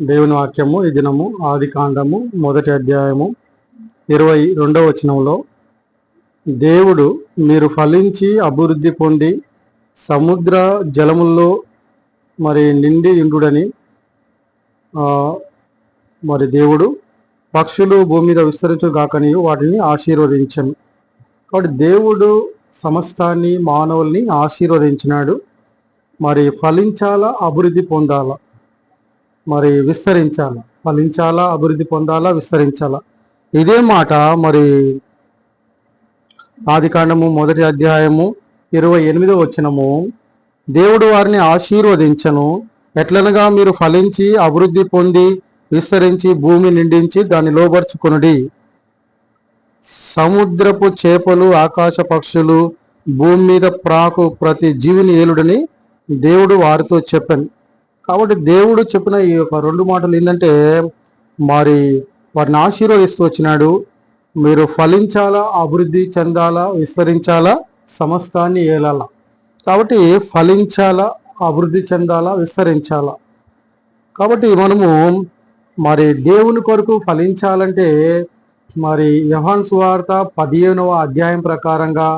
దేవుని వాక్యము ఈ దినము ఆది కాండము మొదటి అధ్యాయము ఇరవై రెండవ వచనంలో దేవుడు మీరు ఫలించి అభివృద్ధి పొంది సముద్ర జలముల్లో మరి నిండి ఇండుడని మరి దేవుడు పక్షులు భూమి మీద విస్తరించుగాకని వాటిని ఆశీర్వదించను. కాబట్టి దేవుడు సమస్తాన్ని మానవుల్ని ఆశీర్వదించినాడు. మరి ఫలించాలా అభివృద్ధి పొందాలా? మరి విస్తరించాలా. ఫలించాలా అభివృద్ధి పొందాలా విస్తరించాలా? ఇదే మాట మరి ఆది కాండము మొదటి అధ్యాయము ఇరవై ఎనిమిదో వచ్చినము దేవుడు వారిని ఆశీర్వదించను. ఎట్లనగా మీరు ఫలించి అభివృద్ధి పొంది విస్తరించి భూమి నిండించి దాన్ని లోబర్చుకొనుడి. సముద్రపు చేపలు ఆకాశ పక్షులు భూమి మీద ప్రాకు ప్రతి జీవిని ఏలుడని దేవుడు వారితో చెప్పాను. కాబట్టి దేవుడు చెప్పిన ఈ యొక్క రెండు మాటలు ఏంటంటే మరి వారిని ఆశీర్వదిస్తూ వచ్చినాడు. మీరు ఫలించాలా అభివృద్ధి చెందాలా విస్తరించాలా సమస్తాన్ని ఏలాలా? కాబట్టి ఫలించాలా అభివృద్ధి చెందాలా విస్తరించాలా? కాబట్టి మనము మరి దేవుని కొరకు ఫలించాలంటే మరి యహాన్ సువార్త పదిహేనవ అధ్యాయం ప్రకారంగా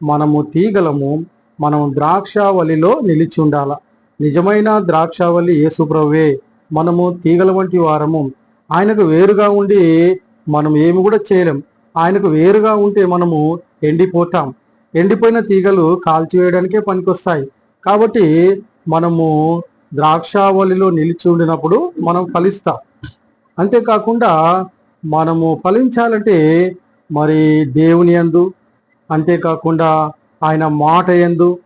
మనము తీగలము మనం ద్రాక్షావళిలో నిలిచి ఉండాలా? నిజమైన ద్రాక్షావళి యేసుప్రవ్వే మనము తీగల వంటి వారము. ఆయనకు వేరుగా ఉండి మనం ఏమి కూడా చేయలేం. ఆయనకు వేరుగా ఉంటే మనము ఎండిపోతాం. ఎండిపోయిన తీగలు కాల్చివేయడానికే పనికొస్తాయి. కాబట్టి మనము ద్రాక్షావళిలో నిలిచి ఉండినప్పుడు మనం ఫలిస్తాం. అంతేకాకుండా మనము ఫలించాలంటే మరి దేవుని యందు అంతేకాకుండా ఆయన మాట యందు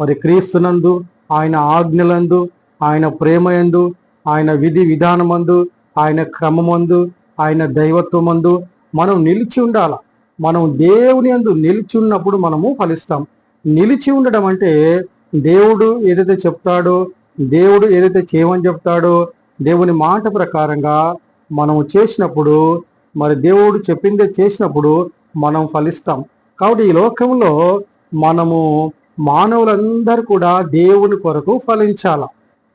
మరి క్రీస్తునందు ఆయన ఆజ్ఞలందు ఆయన ప్రేమయందు ఆయన విధి విధానమందు ఆయన క్రమమందు ఆయన దైవత్వమందు మనం నిలిచి ఉండాల. మనం దేవుని యందు నిలిచి ఉన్నప్పుడు మనము ఫలిస్తాం. నిలిచి ఉండడం అంటే దేవుడు ఏదైతే చెప్తాడో దేవుడు ఏదైతే చేయమని చెప్తాడో దేవుని మాట ప్రకారంగా మనం చేసినప్పుడు మరి దేవుడు చెప్పిందే చేసినప్పుడు మనం ఫలిస్తాం. కాబట్టి ఈ లోకంలో మనము మానవులందరూ కూడా దేవుని కొరకు ఫలించాల.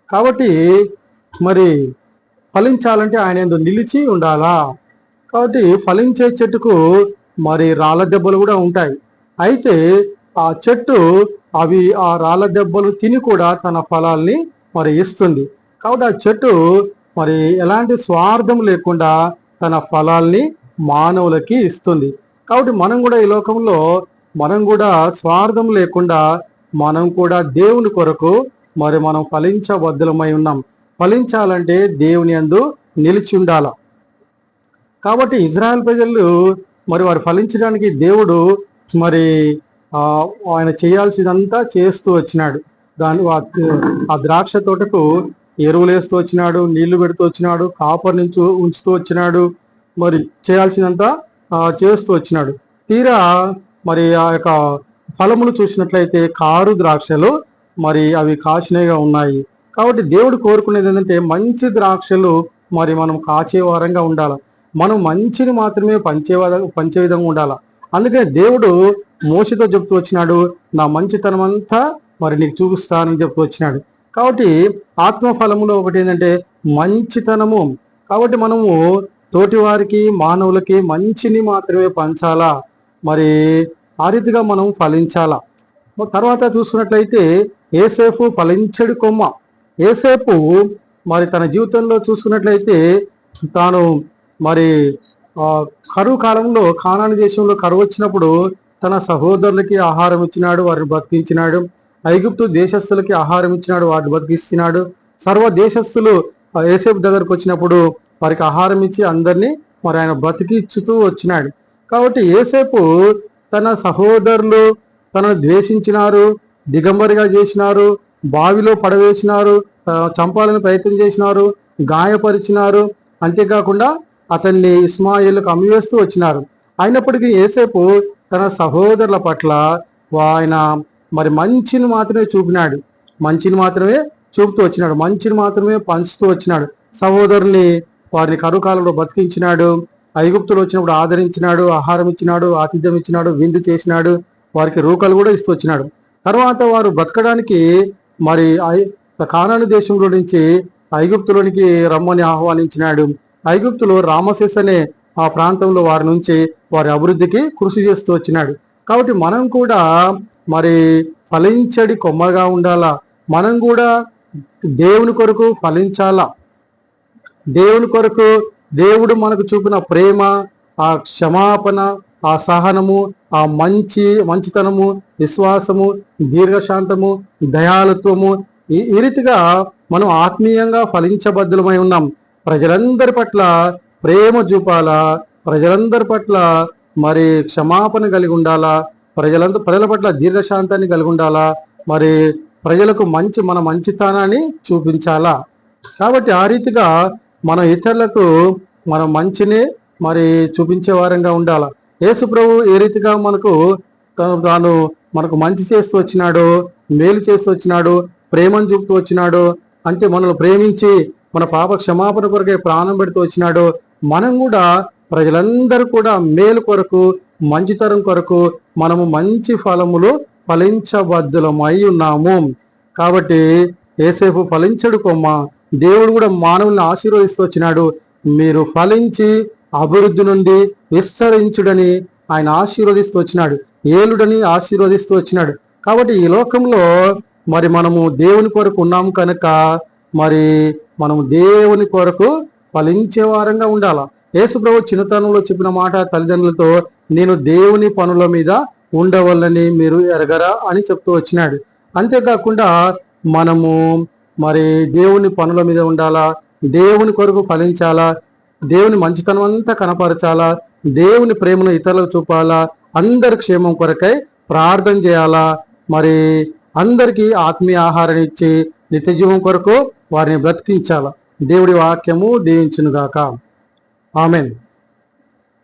కాబట్టి మరి ఫలించాలంటే ఆయన ఎందుకు నిలిచి ఉండాలా? కాబట్టి ఫలించే చెట్టుకు మరి రాళ్ళ దెబ్బలు కూడా ఉంటాయి. అయితే ఆ చెట్టు అవి ఆ రాళ్ళ దెబ్బలు తిని కూడా తన ఫలాల్ని మరి ఇస్తుంది. కాబట్టి ఆ చెట్టు మరి ఎలాంటి స్వార్థం లేకుండా తన ఫలాల్ని మానవులకి ఇస్తుంది. కాబట్టి మనం కూడా ఈ లోకంలో మనం కూడా స్వార్థం లేకుండా మనం కూడా దేవుని కొరకు మరి మనం ఫలించబద్ధులమై ఉన్నాం. ఫలించాలంటే దేవుని అందు నిలిచి ఉండాల. కాబట్టి ఇజ్రాయెల్ ప్రజలు మరి వారు ఫలించడానికి దేవుడు మరి ఆయన చేయాల్సిందంతా చేస్తూ వచ్చినాడు. దాని ఆ- ద్రాక్ష తోటకు ఎరువులు వేస్తూ వచ్చినాడు నీళ్ళు పెడుతూ వచ్చినాడు కాపర్ నుంచి ఉంచుతూ వచ్చినాడు మరి చేయాల్సిందంతా చేస్తూ వచ్చినాడు. తీరా మరి ఆ యొక్క ఫలములు చూసినట్లయితే కారు ద్రాక్షలు మరి అవి కాచినవిగా ఉన్నాయి. కాబట్టి దేవుడు కోరుకునేది ఏంటంటే మంచి ద్రాక్షలు మరి మనం కాచే వారంగా ఉండాలి. మనం మంచిని మాత్రమే పంచే పంచే విధంగా ఉండాలి. అందుకనే దేవుడు మోసతో చెప్తూ వచ్చినాడు నా మంచితనం అంతా మరి నీకు చూపిస్తానని చెప్తూ వచ్చినాడు. కాబట్టి ఆత్మ ఫలములో ఒకటి ఏంటంటే మంచితనము. కాబట్టి మనము తోటి వారికి మానవులకి మంచిని మాత్రమే పంచాలా? మరి ఆ రీతిగా మనం ఫలించాలా? తర్వాత చూసుకున్నట్లయితే ఏసేపు ఫలించడు కొమ్మ. ఏసేపు మరి తన జీవితంలో చూసుకున్నట్లయితే తాను మరి కరువు కాలంలో కానాని దేశంలో కరువు వచ్చినప్పుడు తన సహోదరులకి ఆహారం ఇచ్చినాడు వారిని బతికించినాడు. ఐగుప్తు దేశస్తులకి ఆహారం ఇచ్చినాడు వారిని బతికిస్తున్నాడు. సర్వ దేశస్తులు ఏసేపు దగ్గరకు వచ్చినప్పుడు వారికి ఆహారం ఇచ్చి అందరినీ మరి ఆయన బ్రతికిచ్చుతూ వచ్చినాడు. కాబట్టి ఏసేపు తన సహోదరులు తనను ద్వేషించినారు దిగంబరిగా చేసినారు బావిలో పడవేసినారు చంపాలని ప్రయత్నం చేసినారు గాయపరిచినారు. అంతేకాకుండా అతన్ని ఇస్మాయిల్కు అమ్మివేస్తూ వచ్చినారు. అయినప్పటికీ ఏసేపు తన సహోదరుల పట్ల ఆయన మరి మంచిని మాత్రమే చూపినాడు. మంచిని మాత్రమే చూపుతూ వచ్చినాడు. మంచిని మాత్రమే పంచుతూ వచ్చినాడు. సహోదరుని వారిని కరుకాలంలో బతికించినాడు. ఐగుప్తులు వచ్చినప్పుడు ఆదరించినాడు ఆహారం ఇచ్చినాడు ఆతిథ్యం ఇచ్చినాడు విందు చేసినాడు వారికి రూకలు కూడా ఇస్తూ వచ్చినాడు. తర్వాత వారు బతకడానికి మరి కానాను దేశంలో నుంచి ఐగుప్తులోనికి రమ్మని ఆహ్వానించినాడు. ఐగుప్తులో రామశేష్ అనే ఆ ప్రాంతంలో వారి నుంచి వారి అభివృద్ధికి కృషి చేస్తూ వచ్చినాడు. కాబట్టి మనం కూడా మరి ఫలించడి కొమ్మగా ఉండాలా? మనం కూడా దేవుని కొరకు ఫలించాలా? దేవుని కొరకు దేవుడు మనకు చూపిన ప్రేమ ఆ క్షమాపణ ఆ సహనము ఆ మంచి మంచితనము విశ్వాసము దీర్ఘశాంతము దయాలత్వము ఈ ఈ రీతిగా మనం ఆత్మీయంగా ఫలించబద్ధులమై ఉన్నాం. ప్రజలందరి పట్ల ప్రేమ చూపాలా? ప్రజలందరి పట్ల మరి క్షమాపణ కలిగి ఉండాలా? ప్రజలందరూ ప్రజల పట్ల దీర్ఘశాంతాన్ని కలిగి ఉండాలా? మరి ప్రజలకు మంచి మన మంచితనాన్ని చూపించాలా? కాబట్టి ఆ రీతిగా మన ఇతరులకు మనం మంచిని మరి చూపించే వారంగా ఉండాల. యేసు ప్రభు ఏ రీతిగా మనకు తను తాను మనకు మంచి చేస్తూ వచ్చినాడు మేలు చేస్తూ వచ్చినాడు ప్రేమను చూపుతూ వచ్చినాడు అంటే మనల్ని ప్రేమించి మన పాప క్షమాపణ కొరకే ప్రాణం పెడుతూ వచ్చినాడు మనం కూడా ప్రజలందరూ కూడా మేలు కొరకు మంచితరం కొరకు మనము మంచి ఫలములు ఫలించబద్దులమై ఉన్నాము. కాబట్టి ఏసేపు ఫలించడు కొమ్మ. దేవుడు కూడా మానవుల్ని ఆశీర్వదిస్తూ వచ్చినాడు. మీరు ఫలించి అభివృద్ధి నుండి విస్తరించుడని ఆయన ఆశీర్వదిస్తూ వచ్చినాడు. ఏలుడని ఆశీర్వదిస్తూ వచ్చినాడు. కాబట్టి ఈ లోకంలో మరి మనము దేవుని కొరకు ఉన్నాం కనుక మరి మనము దేవుని కొరకు ఫలించే వారంగా ఉండాల? యేసుప్రభు చిన్నతనంలో చెప్పిన మాట తల్లిదండ్రులతో నేను దేవుని పనుల మీద ఉండవల్లని మీరు ఎరగరా? అని చెప్తూ వచ్చినాడు. అంతేకాకుండా మనము మరి దేవుని పనుల మీద ఉండాలా? దేవుని కొరకు ఫలించాలా? దేవుని మంచితనం అంతా కనపరచాలా? దేవుని ప్రేమను ఇతరులకు చూపాలా? అందరి క్షేమం కొరకై ప్రార్థన చేయాలా? మరి అందరికీ ఆత్మీయ ఆహారాన్ని ఇచ్చి నిత్యజీవం కొరకు వారిని బ్రతికించాలా? దేవుడి వాక్యము దీవించునుగాక. ఆమెన్.